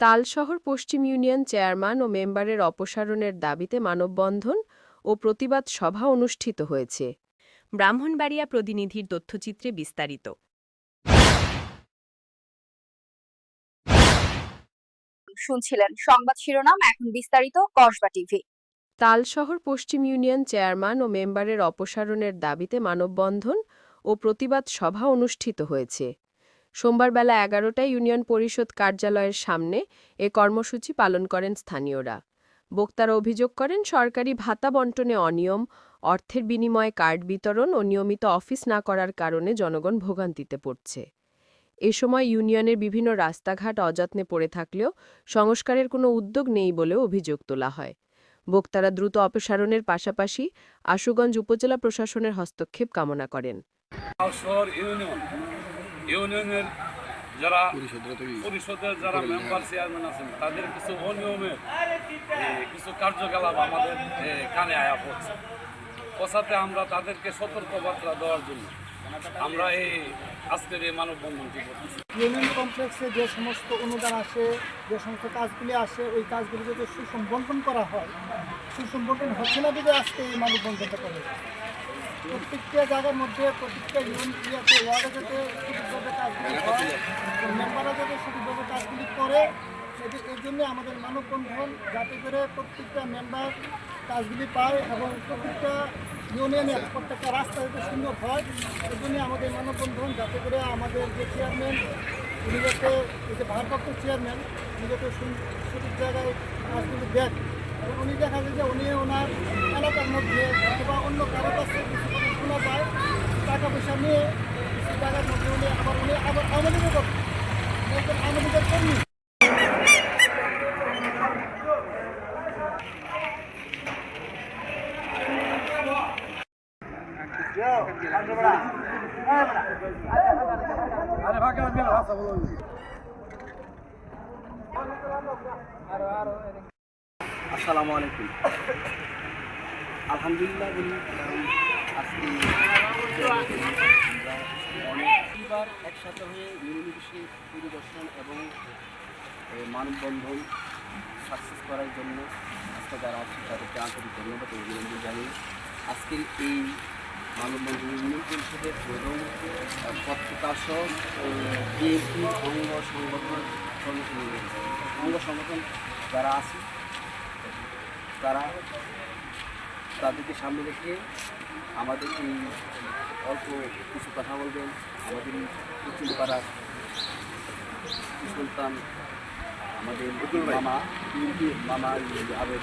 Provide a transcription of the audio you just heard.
তালশহর পশ্চিম union chairman ও মেম্বারের অপসারণের দাবিতে মানববন্ধন ও প্রতিবাদ সভা অনুষ্ঠিত হয়েছে। ব্রাহ্মণবাড়িয়া প্রতিনিধির তথ্যচিত্রে বিস্তারিত। শুনছিলেন সংবাদ শিরোনাম এখন বিস্তারিত কসবা টিভি। তালশহর পশ্চিম ইউনিয়ন চেয়ারম্যান ও মেম্বারের অপসারণের দাবিতে মানববন্ধন ও প্রতিবাদ সভা অনুষ্ঠিত হয়েছে। সোমবার বেলা এগারোটায় ইউনিয়ন পরিষদ কার্যালয়ের সামনে এ কর্মসূচি পালন করেন স্থানীয়রা। বক্তারা অভিযোগ করেন, সরকারি ভাতা বন্টনে অনিয়ম, অর্থের বিনিময়ে কার্ড বিতরণ ও নিয়মিত অফিস না করার কারণে জনগণ ভোগান্তিতে পড়ছে। এ সময় ইউনিয়নের বিভিন্ন রাস্তাঘাট অযত্নে পড়ে থাকলেও সংস্কারের কোনো উদ্যোগ নেই বলেও অভিযোগ তোলা হয়। বক্তারা দ্রুত অপসারণের পাশাপাশি আশুগঞ্জ উপজেলা প্রশাসনের হস্তক্ষেপ কামনা করেন। ইউনিয়নের যারা পরিষদের যারা মেম্বার চেয়ারম্যান আছেন তাদের কিছু অনিয়মের এ, কিছু কার্যকলাপ আমাদের কানে আয়া পড়ছে। পছাতে আমরা তাদেরকে সতর্কবার্তা দেওয়ার জন্য আমরা এই আজকের এই মানববন্ধনটি করতেছি। ইউনিয়ন কমপ্লেক্সে যে সমস্ত অনুদান আসে যে সমস্ত কাজগুলি আসে ওই কাজগুলি যদি সুসম্বন্টন করা হয় সুসম্বন্টন হচ্ছে না যদি আজকে এই মানববন্ধনটা করে প্রত্যেকটা জায়গার মধ্যে প্রত্যেকটা ইউনিয়ন ওয়ার্ডে যাতে সঠিকভাবে কাজগুলি হয় মেম্বাররা যাতে সঠিকভাবে কাজগুলি করে এটি- এর জন্য আমাদের মানববন্ধন যাতে করে প্রত্যেকটা মেম্বার কাজগুলি পায় এবং প্রত্যেকটা ইউনিয়নের প্রত্যেকটা রাস্তা যাতে সুন্দর হয় এর জন্য আমাদের মানববন্ধন যাতে করে আমাদের যে চেয়ারম্যান উনি যাতে এই যে ভারপ্রাপ্ত চেয়ারম্যান উনি যাতে সঠিক জায়গায় কাজগুলি দেখ এবং উনি দেখা যায় যে উনি ওনার এলাকার মধ্যে অথবা অন্য কারও কাছে কিছু শোনা যায়, টাকা পয়সা নিয়ে কিছু জায়গার মধ্যে উনি আবার উনি আবার আওয়ামী আসসালামু আলাইকুম। আলহামদুলিল্লাহ, বলি, আজকে একসাথে হয়ে মিলেমিশে পরিদর্শন এবং মানববন্ধন সাকসেস করার জন্য আজকে যারা আছে তাদেরকে আন্তরিক ধন্যবাদ অভিনন্দন জানিয়ে আজকের এই মানববন্ধন ইউনিয়ন পরিষদের এবং বিএনপি অঙ্গ সংগঠন সংগঠন অঙ্গ সংগঠন যারা আছে তারা তাদেরকে সামনে রেখে আমাদের এই অল্প কিছু কথা বলবেন। আমাদের এই পাড়ার সুলতান আমাদের মামা মামা আবেদ